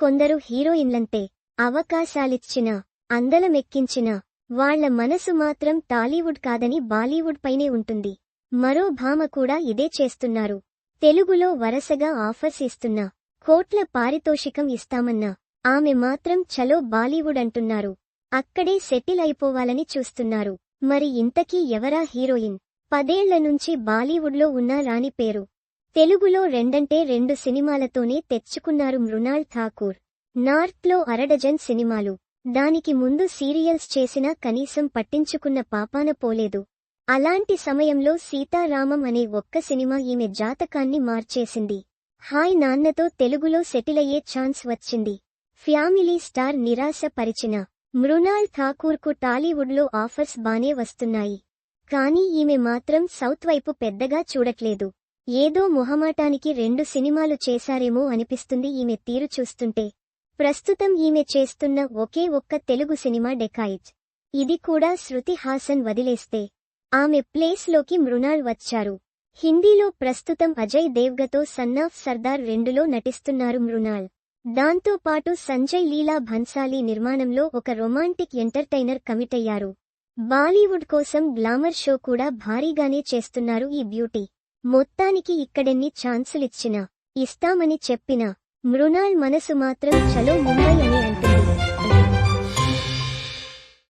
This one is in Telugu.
కొందరు హీరోయిన్లంతే అవకాశాలిచ్చినా అందలమెక్కించినా వాళ్ళ మనసు మాత్రం టాలీవుడ్ కాదని బాలీవుడ్ పైనే ఉంటుంది. మరో భామ కూడా ఇదే చేస్తున్నారు. తెలుగులో వరసగా ఆఫర్స్ ఇస్తున్నా కోట్ల పారితోషికం ఇస్తామన్నా ఆమె మాత్రం చలో బాలీవుడ్ అంటున్నారు. అక్కడే సెటిల్ అయిపోవాలని చూస్తున్నారు. మరి ఇంతకీ ఎవరా హీరోయిన్? పదేళ్ళ నుంచి బాలీవుడ్లో ఉన్న రాణి పేరు. తెలుగులో రెండంటే రెండు సినిమాలతోనే తెచ్చుకున్నారు మృణాల్ ఠాకూర్. నార్త్లో అరడజన్ సినిమాలు. దానికి ముందు సీరియల్స్ చేసినా కనీసం పట్టించుకున్న పాపాన పోలేదు. అలాంటి సమయంలో సీతారామం అనే ఒక్క సినిమా ఈమె జాతకాన్ని మార్చేసింది. హాయ్ నాన్నతో తెలుగులో సెటిలయ్యే ఛాన్స్ వచ్చింది. ఫ్యామిలీ స్టార్ నిరాశ పరిచిన మృణాల్ ఠాకూర్కు టాలీవుడ్లో ఆఫర్స్ బానే వస్తున్నాయి. కానీ ఈమె మాత్రం సౌత్ వైపు పెద్దగా చూడట్లేదు. ఏదో మొహమాటానికి రెండు సినిమాలు చేశారేమో అనిపిస్తుంది ఈమె తీరు చూస్తుంటే. ప్రస్తుతం ఈమె చేస్తున్న ఒకే ఒక్క తెలుగు సినిమా డెకాయిజ్. ఇది కూడా శృతి హాసన్ వదిలేస్తే. ఆమె ప్లేస్లోకి మృణాల్ వచ్చారు. హిందీలో ప్రస్తుతం అజయ్ దేవ్గతో సన్నాఫ్ సర్దార్ రెండులో నటిస్తున్నారు మృణాల్. దాంతో పాటు సంజయ్ లీలా భన్సాలీ నిర్మాణంలో ఒక రొమాంటిక్ ఎంటర్టైనర్ కమిటయ్యారు. బాలీవుడ్ కోసం గ్లామర్ షో కూడా భారీగానే చేస్తున్నారు ఈ బ్యూటీ. మొత్తానికి ఇక్కడెన్ని ఛాన్సులిచ్చినా ఇస్తామని చెప్పినా మృణాల్ మనసు మాత్రం చలో ముంబై అని